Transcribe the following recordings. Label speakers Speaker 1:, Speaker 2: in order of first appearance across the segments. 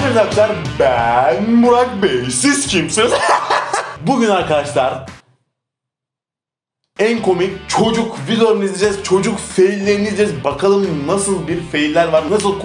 Speaker 1: Hepinize arkadaşlar ben Burak Bey. Siz kimsiniz? Bugün arkadaşlar en komik çocuk videolarını izleyeceğiz. Çocuk faillerini izleyeceğiz. Bakalım nasıl bir failler var, nasıl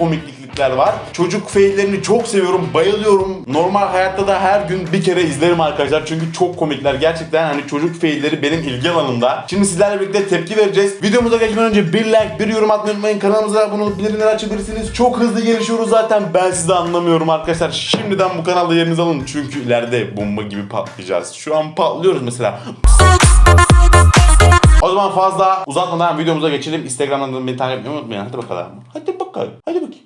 Speaker 1: komiklikler var. Çocuk faillerini çok seviyorum, bayılıyorum. Normal hayatta da her gün bir kere izlerim arkadaşlar. Çünkü çok komikler. Gerçekten hani çocuk failleri benim ilgi alanımda. Şimdi sizlerle birlikte tepki vereceğiz. Videomuza geçmeden önce bir like, bir yorum atmayı unutmayın. Kanalımıza abone olup bildirimleri açabilirsiniz. Çok hızlı gelişiyoruz zaten. Ben sizi anlamıyorum arkadaşlar. Şimdiden bu kanalda yerinizi alın. Çünkü ileride bomba gibi patlayacağız. Şu an patlıyoruz mesela. O zaman fazla uzatmadan videomuza geçelim. Instagram'dan da beni takip etmeyi unutmayın. Hadi bakalım. Hadi bakalım. Hadi bakayım.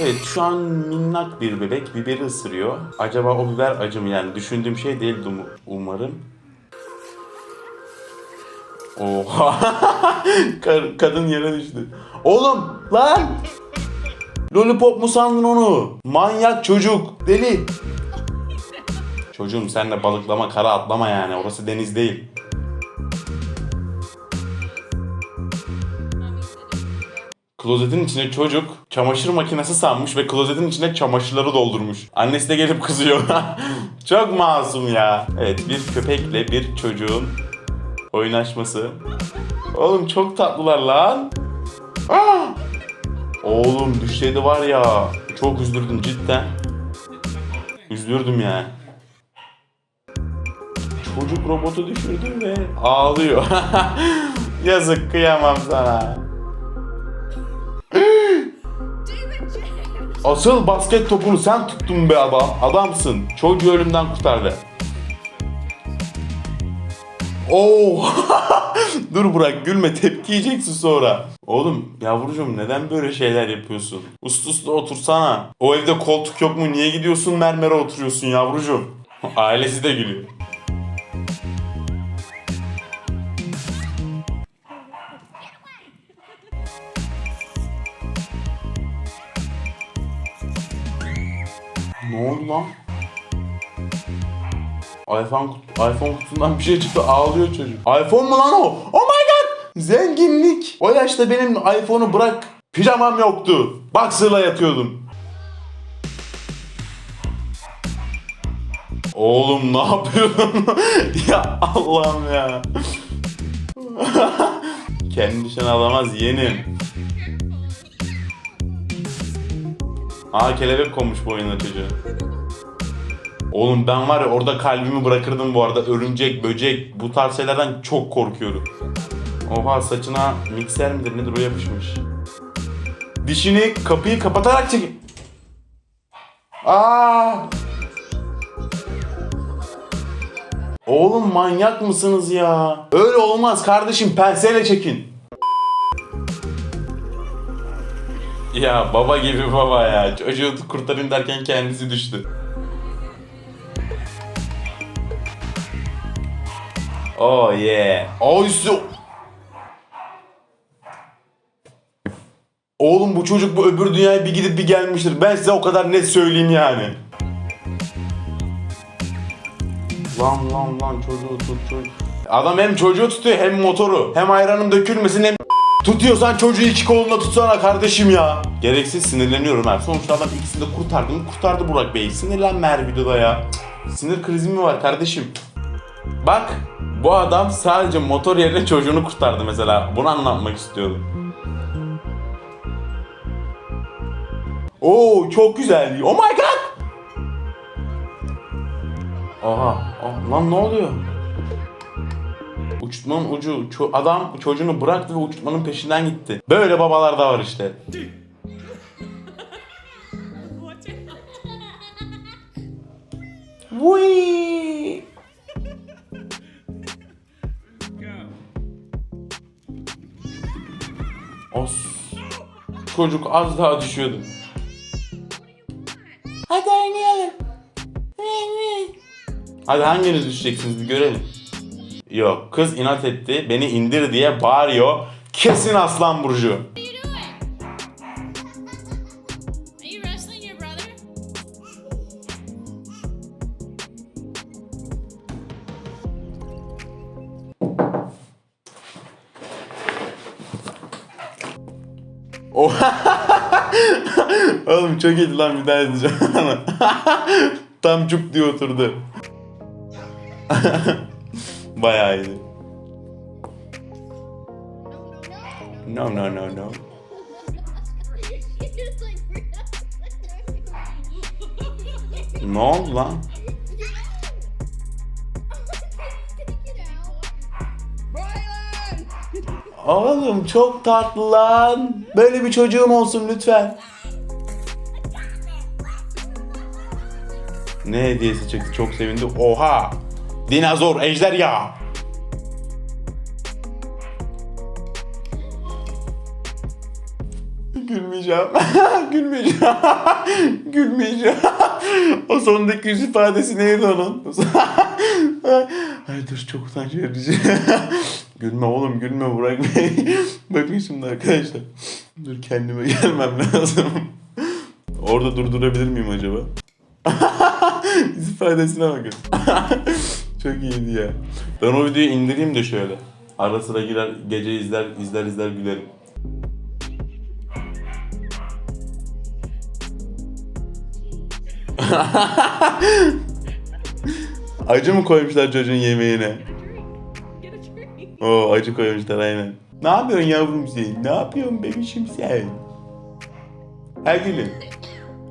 Speaker 1: Evet şu an minnak bir bebek biberi ısırıyor. Acaba o biber acı mı yani? Düşündüğüm şey değildi um- umarım. Oha. Ka- kadın yere düştü. Oğlum lan! Lollipop mu sandın onu? Manyak çocuk. Deli. Çocuğum sen de balıklama kara atlama yani. Orası deniz değil. Klozetin içine çocuk çamaşır makinesi sanmış ve klozetin içine çamaşırları doldurmuş. Annesi de gelip kızıyor. Çok masum ya. Evet bir köpekle bir çocuğun oynaşması. Oğlum çok tatlılar lan. Aa! Oğlum düşseydi var ya çok üzülürdüm cidden. Üzülürdüm yani. Çocuk robotu düşürdüm ve ağlıyor. Yazık kıyamam sana. Asıl basket topunu sen tuttun be adam. Adamsın. Çocuğu ölümden kurtardı. Oo. Dur Burak gülme tepki yiyeceksin sonra. Oğlum yavrucuğum neden böyle şeyler yapıyorsun? Uslu uslu otursana. O evde koltuk yok mu? Niye gidiyorsun mermere oturuyorsun yavrucuğum? Ailesi de gülüyor. Ne oldu lan? iPhone, kut- iPhone kutusundan bir şey çıktı ağlıyor çocuk. iPhone mu lan o? Oh my god! Zenginlik. O yaşta benim iPhone'u bırak. Pijamam yoktu. Boxer'la yatıyordum. Oğlum ne yapıyorsun? ya Allah'ım ya. Kendi işini alamaz yeğenim. Aa kelebek konmuş bu oyuna çocuğa. Oğlum ben var ya orada kalbimi bırakırdım bu arada. Örümcek, böcek bu tarz şeylerden çok korkuyorum. Oha saçına mikser midir nedir o yapışmış. Dişini kapıyı kapatarak çek. Aa! Oğlum manyak mısınız ya? Öyle olmaz kardeşim penseyle çekin. Ya baba gibi baba ya. Çocuğu kurtarayım derken kendisi düştü. Oh yeah. Oh üstü. Oğlum bu çocuk bu öbür dünyaya bir gidip bir gelmiştir. Ben size o kadar net söyleyeyim yani. Lan lan lan çocuğu tut çocuk. Adam hem çocuğu tutuyor hem motoru. Hem ayranım dökülmesin hem Tutuyorsan çocuğu iki kolunla tutsana kardeşim ya. Gereksiz sinirleniyorum ha. Sonuçta adam ikisini de kurtardı mı? Kurtardı Burak Bey. Sinirlenme her videoda ya. Sinir krizi mi var kardeşim? Bak bu adam sadece motor yerine çocuğunu kurtardı mesela. Bunu anlatmak istiyordum. Oo çok güzel. Oh my god. Oha. Oh, lan ne oluyor? Uçurtmanın ucu, ço- adam çocuğunu bıraktı ve uçurtmanın peşinden gitti. Böyle babalar da var işte. Vuii. Os. Çocuk az daha düşüyordu. Hadi oynayalım. Hadi hanginiz düşeceksiniz bir görelim. Yok kız inat etti. Beni indir diye bağırıyor. Kesin aslan burcu.
Speaker 2: What are you doing? Are you wrestling your brother?
Speaker 1: O Oğlum çok iyiydi lan bir daha izleyeceğim. Tam cuk diye oturdu. Bayağı iyiydi. No no no no. Ne oldu lan? Oğlum çok tatlı lan. Böyle bir çocuğum olsun lütfen. Ne hediyesi çıktı çok sevindi. Oha! Dinozor, ejderha. Gülmeyeceğim. Gülmeyeceğim. Gülmeyeceğim. o sondaki yüz ifadesi neydi onun? Ay dur çok utanç verici. gülme oğlum gülme Burak Bey. Bakın şimdi arkadaşlar. Dur kendime gelmem lazım. Orada durdurabilir miyim acaba? İfadesine bakın. Çok iyiydi ya. Ben o videoyu indireyim de şöyle. Ara sıra girer gece izler izler izler gülerim. Acı mı koymuşlar çocuğun yemeğine? Oo acı koymuşlar aynen. Ne yapıyorsun yavrum sen? Ne yapıyorsun bebişim sen? Her gülüm.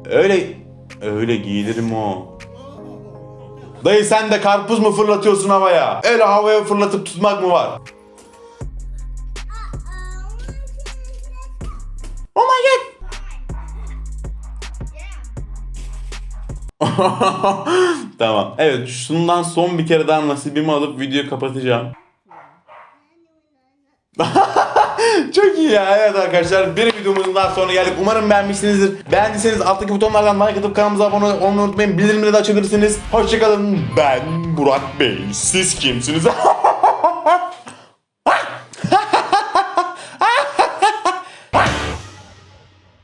Speaker 1: Öyle öyle giyilirim o. Dayı sen de karpuz mu fırlatıyorsun havaya? Öyle havaya fırlatıp tutmak mı var? Oh my god. tamam. Evet şundan son bir kere daha nasibimi alıp videoyu kapatacağım. Çok iyi ya. Evet arkadaşlar bir videomuzun daha sonuna geldik. Umarım beğenmişsinizdir. Beğendiyseniz alttaki butonlardan like atıp kanalımıza abone olmayı unutmayın. Bildirimleri de açabilirsiniz. Hoşçakalın. Ben Burak Bey. Siz kimsiniz?